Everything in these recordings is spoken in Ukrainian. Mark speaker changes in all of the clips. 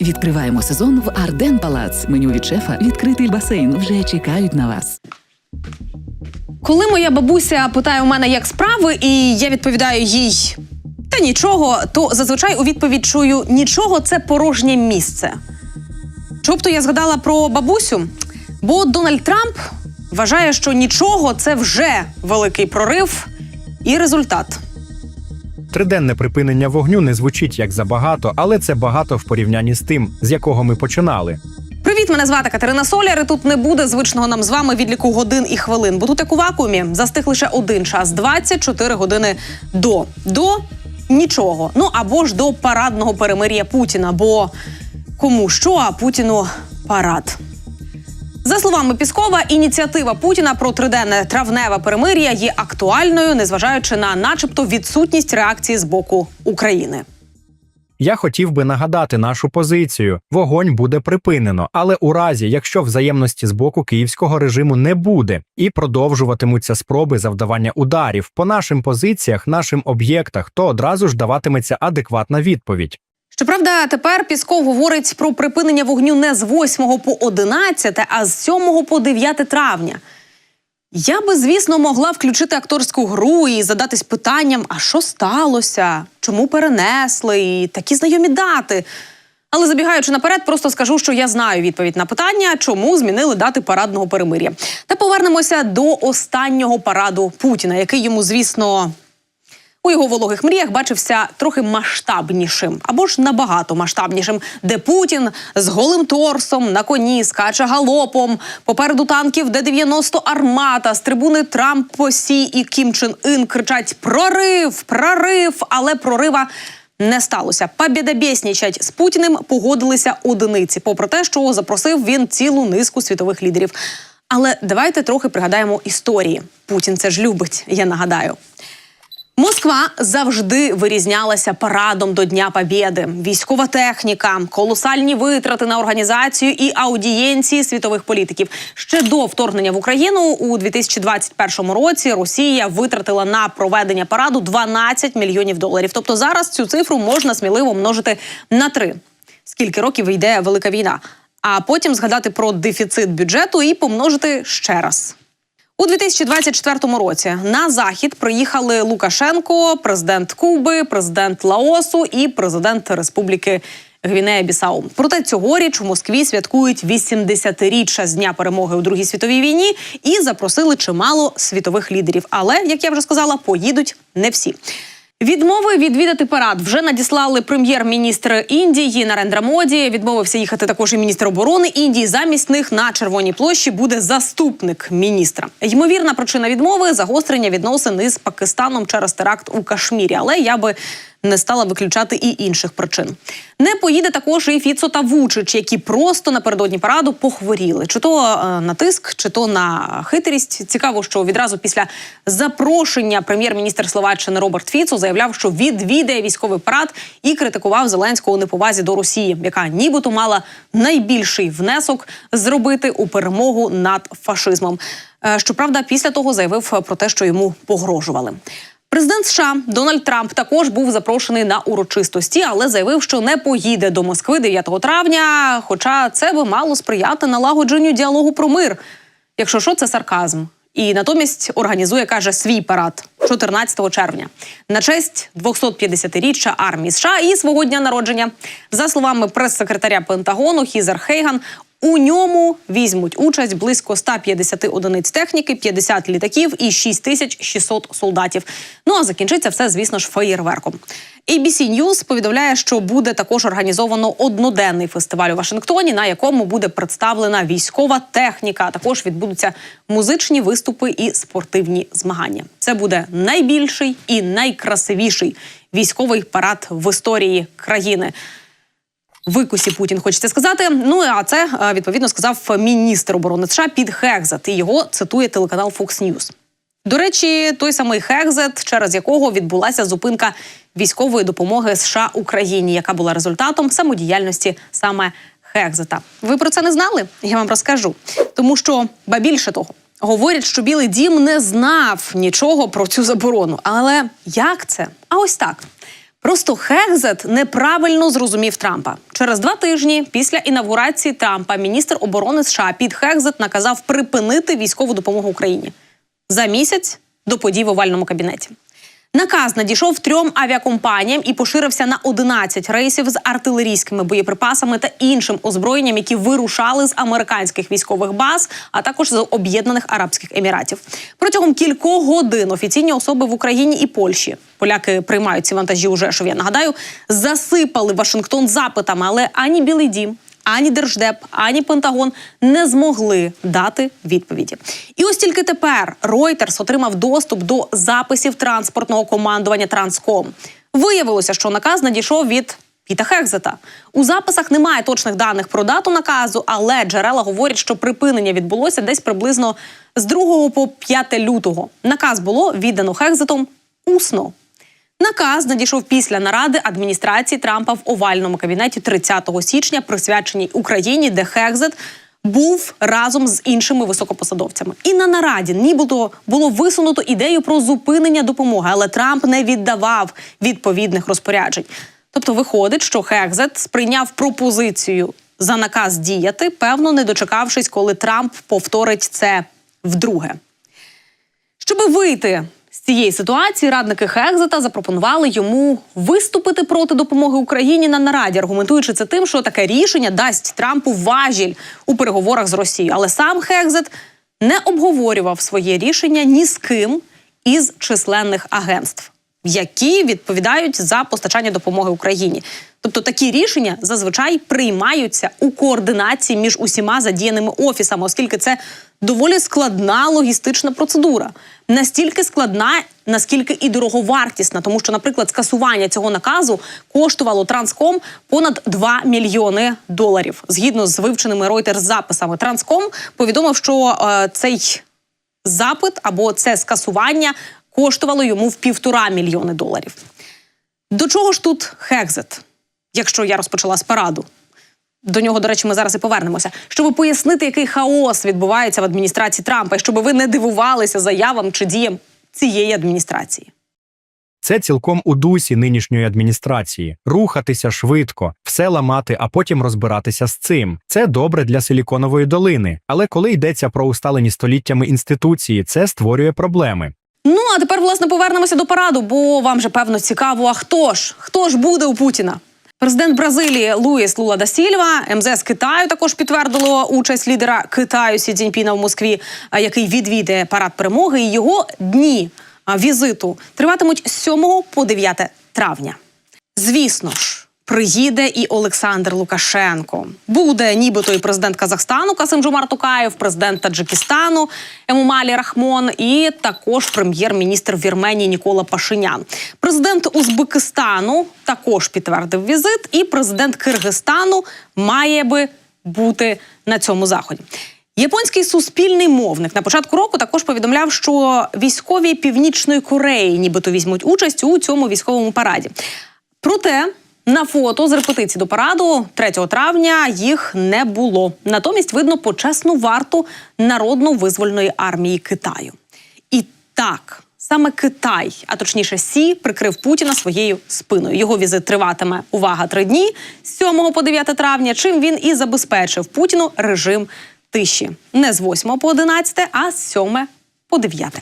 Speaker 1: Відкриваємо сезон в Арден Палац. Меню від шефа відкритий басейн. Вже чекають на вас.
Speaker 2: Коли моя бабуся питає у мене, як справи, і я відповідаю їй та нічого, то зазвичай у відповідь чую нічого це порожнє місце. Тобто я згадала про бабусю, бо Дональд Трамп вважає, що нічого це вже великий прорив і результат.
Speaker 3: Триденне припинення вогню не звучить як забагато, але це багато в порівнянні з тим, з якого ми починали.
Speaker 2: Привіт, мене звати Катерина Соляр. і Тут не буде звичного нам з вами відліку годин і хвилин, бо тут як у вакуумі застиг лише один час 24 години до. До нічого. Ну або ж до парадного перемир'я Путіна. Бо кому що, а Путіну парад. За словами Піскова, ініціатива Путіна про триденне травневе перемир'я є актуальною, незважаючи на, начебто, відсутність реакції з боку України.
Speaker 3: Я хотів би нагадати нашу позицію: вогонь буде припинено, але у разі, якщо взаємності з боку київського режиму не буде і продовжуватимуться спроби завдавання ударів по нашим позиціях, нашим об'єктах, то одразу ж даватиметься адекватна відповідь.
Speaker 2: Щоправда, тепер Пісков говорить про припинення вогню не з 8 по 11, а з 7 по 9 травня. Я би, звісно, могла включити акторську гру і задатись питанням: а що сталося? Чому перенесли? І такі знайомі дати. Але забігаючи наперед, просто скажу, що я знаю відповідь на питання, чому змінили дати парадного перемир'я. Та повернемося до останнього параду Путіна, який йому, звісно, у його вологих мріях бачився трохи масштабнішим або ж набагато масштабнішим, де Путін з голим торсом на коні скаче галопом. Попереду танків Д-90 армата з трибуни Трамп Посі і Кім Чен Ін кричать: Прорив, прорив! Але прорива. Не сталося. Побєдобєснічать з Путіним погодилися одиниці, попри те, що запросив він цілу низку світових лідерів. Але давайте трохи пригадаємо історії. Путін це ж любить, я нагадаю. Москва завжди вирізнялася парадом до Дня Побєди. Військова техніка, колосальні витрати на організацію і аудієнції світових політиків. Ще до вторгнення в Україну у 2021 році Росія витратила на проведення параду 12 мільйонів доларів. Тобто зараз цю цифру можна сміливо множити на три. Скільки років йде велика війна? А потім згадати про дефіцит бюджету і помножити ще раз. У 2024 році на захід приїхали Лукашенко, президент Куби, президент Лаосу і президент Республіки Гвінея-Бісау. Проте цьогоріч в Москві святкують 80-річчя з дня перемоги у Другій світовій війні і запросили чимало світових лідерів. Але як я вже сказала, поїдуть не всі. Відмови відвідати парад вже надіслали прем'єр-міністр Індії Нарендра Моді. Відмовився їхати також і міністр оборони Індії. Замість них на червоній площі буде заступник міністра. Ймовірна причина відмови загострення відносин із Пакистаном через теракт у Кашмірі. Але я би не стала виключати і інших причин. Не поїде також і Фіцо та Вучич, які просто напередодні параду похворіли, чи то е, на тиск, чи то на хитрість. Цікаво, що відразу після запрошення прем'єр-міністр Словаччини Роберт Фіцо заявляв, що відвідає військовий парад і критикував Зеленського у неповазі до Росії, яка нібито мала найбільший внесок зробити у перемогу над фашизмом. Е, Щоправда, після того заявив про те, що йому погрожували. Президент США Дональд Трамп також був запрошений на урочистості, але заявив, що не поїде до Москви 9 травня. Хоча це би мало сприяти налагодженню діалогу про мир. Якщо що, це сарказм. І натомість організує, каже, свій парад 14 червня на честь 250-річчя армії США і свого дня народження. За словами прес-секретаря Пентагону Хізер Хейган, у ньому візьмуть участь близько 150 одиниць техніки, 50 літаків і 6600 солдатів. Ну а закінчиться все, звісно ж, феєрверком. ABC News повідомляє, що буде також організовано одноденний фестиваль у Вашингтоні, на якому буде представлена військова техніка. а Також відбудуться музичні виступи і спортивні змагання. Це буде найбільший і найкрасивіший військовий парад в історії країни викусі Путін хочеться сказати. Ну а це е, відповідно сказав міністр оборони США під Хекзет. І його цитує телеканал Fox News. До речі, той самий Хекзет, через якого відбулася зупинка військової допомоги США Україні, яка була результатом самодіяльності саме Хекзета. Ви про це не знали? Я вам розкажу. Тому що, ба більше того, говорять, що Білий Дім не знав нічого про цю заборону. Але як це? А ось так. Просто Хегзет неправильно зрозумів Трампа. Через два тижні після інавгурації Трампа міністр оборони США Піт Хегзет наказав припинити військову допомогу Україні за місяць до подій в овальному кабінеті. Наказ надійшов трьом авіакомпаніям і поширився на 11 рейсів з артилерійськими боєприпасами та іншим озброєнням, які вирушали з американських військових баз, а також з Об'єднаних Арабських Еміратів. Протягом кількох годин офіційні особи в Україні і Польщі поляки приймають ці вантажі у Жешові. Я нагадаю, засипали Вашингтон запитами, але ані Білий Дім. Ані Держдеп, ані Пентагон не змогли дати відповіді. І ось тільки тепер Reuters отримав доступ до записів транспортного командування Транском. Виявилося, що наказ надійшов від Піта Хекзета. У записах немає точних даних про дату наказу, але джерела говорять, що припинення відбулося десь приблизно з 2 по 5 лютого. Наказ було віддано Хекзетом усно. Наказ надійшов після наради адміністрації Трампа в овальному кабінеті 30 січня, присвяченій Україні, де Хекзет був разом з іншими високопосадовцями. І на нараді нібито було висунуто ідею про зупинення допомоги, але Трамп не віддавав відповідних розпоряджень. Тобто, виходить, що Хекзет сприйняв пропозицію за наказ діяти, певно, не дочекавшись, коли Трамп повторить це вдруге. Щоби вийти цієї ситуації, радники Хекзета запропонували йому виступити проти допомоги Україні на нараді, аргументуючи це тим, що таке рішення дасть Трампу важіль у переговорах з Росією. Але сам Хекзет не обговорював своє рішення ні з ким із численних агентств, які відповідають за постачання допомоги Україні. Тобто такі рішення зазвичай приймаються у координації між усіма задіяними офісами, оскільки це доволі складна логістична процедура. Настільки складна, наскільки і дороговартісна, тому що, наприклад, скасування цього наказу коштувало Транском понад 2 мільйони доларів. Згідно з вивченими Reuters записами, Транском повідомив, що е, цей запит або це скасування коштувало йому в півтора мільйони доларів. До чого ж тут Хекзет, якщо я розпочала з параду? До нього, до речі, ми зараз і повернемося, щоб пояснити, який хаос відбувається в адміністрації Трампа, і щоб ви не дивувалися заявам чи діям цієї адміністрації.
Speaker 3: Це цілком у дусі нинішньої адміністрації рухатися швидко, все ламати, а потім розбиратися з цим. Це добре для силіконової долини. Але коли йдеться про усталені століттями інституції, це створює проблеми.
Speaker 2: Ну а тепер, власне, повернемося до параду, бо вам же певно цікаво, а хто ж хто ж буде у Путіна? Президент Бразилії Луїс Лула да Сільва, МЗС Китаю також підтвердило участь лідера Китаю Сі Цзіньпіна в Москві, який відвідає парад перемоги. І його дні візиту триватимуть з 7 по 9 травня. Звісно ж. Приїде і Олександр Лукашенко. Буде нібито і президент Казахстану Касим Жомар Токаєв, президент Таджикистану Емумалі Рахмон, і також прем'єр-міністр Вірменії Нікола Пашинян. Президент Узбекистану також підтвердив візит, і президент Киргизстану має би бути на цьому заході. Японський суспільний мовник на початку року також повідомляв, що військові Північної Кореї нібито візьмуть участь у цьому військовому параді. Проте на фото з репетиції до параду 3 травня їх не було. Натомість видно почесну варту народно-визвольної армії Китаю. І так. Саме Китай, а точніше, Сі, прикрив Путіна своєю спиною. Його візит триватиме увага три дні з 7 по 9 травня. Чим він і забезпечив Путіну режим тиші не з 8 по 11, а з 7 по 9.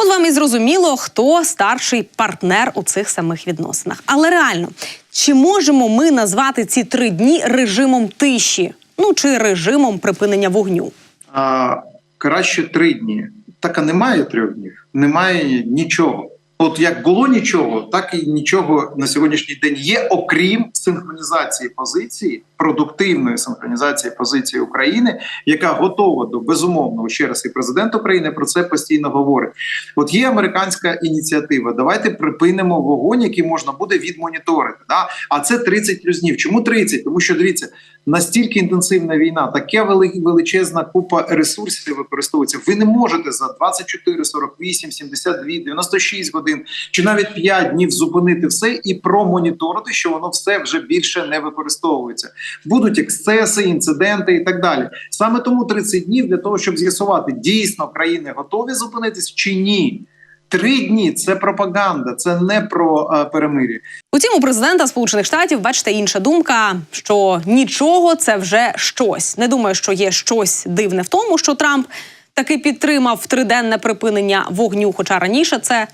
Speaker 2: От вам і зрозуміло, хто старший партнер у цих самих відносинах. Але реально, чи можемо ми назвати ці три дні режимом тиші? Ну чи режимом припинення вогню?
Speaker 4: а, краще три дні. Так а немає трьох днів, немає нічого. От як було нічого, так і нічого на сьогоднішній день є, окрім синхронізації позиції, продуктивної синхронізації позиції України, яка готова до безумовного ще раз і президент України про це постійно говорить. От є американська ініціатива. Давайте припинимо вогонь, який можна буде відмоніторити. Да? А це 30 плюс. Чому 30? Тому що дивіться, настільки інтенсивна війна, таке величезна купа ресурсів використовується. Ви не можете за 24, 48, 72, 96 годин чи навіть 5 днів зупинити все і промоніторити, що воно все вже більше не використовується. Будуть ексцеси, інциденти і так далі. Саме тому 30 днів для того, щоб з'ясувати, дійсно країни готові зупинитись чи ні. Три дні це пропаганда, це не про е, перемир'я.
Speaker 2: Утім, у президента Сполучених Штатів бачите інша думка, що нічого це вже щось. Не думаю, що є щось дивне в тому, що Трамп таки підтримав триденне припинення вогню. Хоча раніше це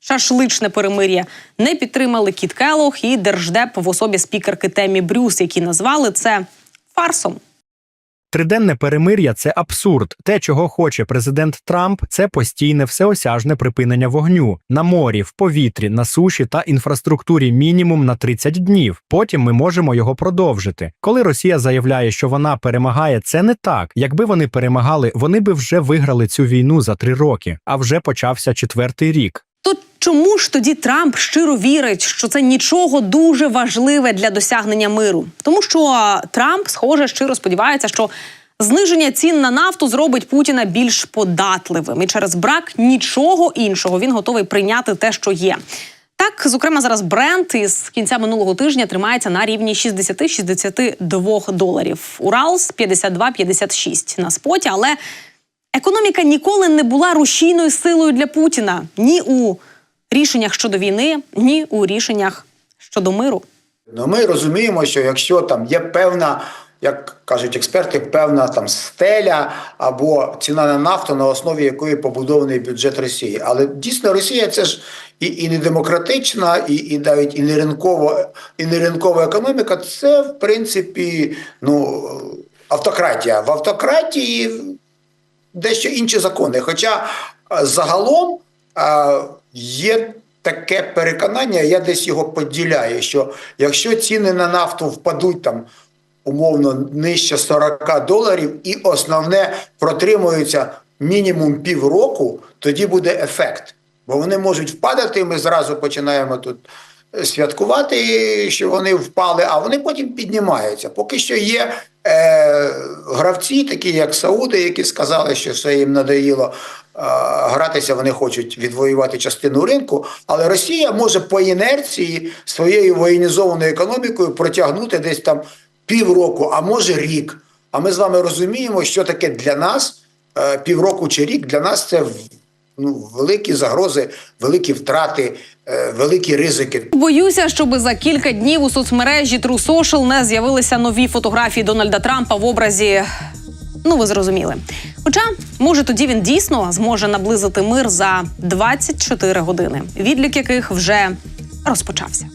Speaker 2: шашличне перемир'я не підтримали Кіт Келох і держдеп в особі спікерки Темі Брюс, які назвали це фарсом.
Speaker 3: Триденне перемир'я це абсурд. Те, чого хоче президент Трамп, це постійне всеосяжне припинення вогню на морі, в повітрі, на суші та інфраструктурі мінімум на 30 днів. Потім ми можемо його продовжити. Коли Росія заявляє, що вона перемагає, це не так. Якби вони перемагали, вони би вже виграли цю війну за три роки, а вже почався четвертий рік.
Speaker 2: Чому ж тоді Трамп щиро вірить, що це нічого дуже важливе для досягнення миру? Тому що Трамп, схоже, щиро сподівається, що зниження цін на нафту зробить Путіна більш податливим, і через брак нічого іншого він готовий прийняти те, що є. Так, зокрема, зараз бренд із кінця минулого тижня тримається на рівні 60-62 доларів. Уралс 52-56 на споті, але Економіка ніколи не була рушійною силою для Путіна ні у рішеннях щодо війни, ні у рішеннях щодо миру.
Speaker 5: Ну, ми розуміємо, що якщо там є певна, як кажуть експерти, певна там стеля або ціна на нафту, на основі якої побудований бюджет Росії. Але дійсно Росія це ж і, і не демократична, і, і навіть і не ринкова, і не ринкова економіка. Це в принципі ну автократія. В автократії дещо інші закони. Хоча е, загалом е, є таке переконання, я десь його поділяю, що якщо ціни на нафту впадуть там умовно нижче 40 доларів, і основне протримується мінімум півроку, тоді буде ефект. Бо вони можуть впадати, і ми зразу починаємо тут святкувати, що вони впали, а вони потім піднімаються. Поки що є е, гравці, такі як Сауди, які сказали, що все їм надоїло е, гратися, вони хочуть відвоювати частину ринку. Але Росія може по інерції своєю воєнізованою економікою протягнути десь там півроку, а може рік. А ми з вами розуміємо, що таке для нас е, півроку чи рік для нас це ну, великі загрози, великі втрати, е, великі ризики.
Speaker 2: Боюся, щоб за кілька днів у соцмережі True не з'явилися нові фотографії Дональда Трампа в образі. Ну, ви зрозуміли. Хоча, може, тоді він дійсно зможе наблизити мир за 24 години, відлік яких вже розпочався.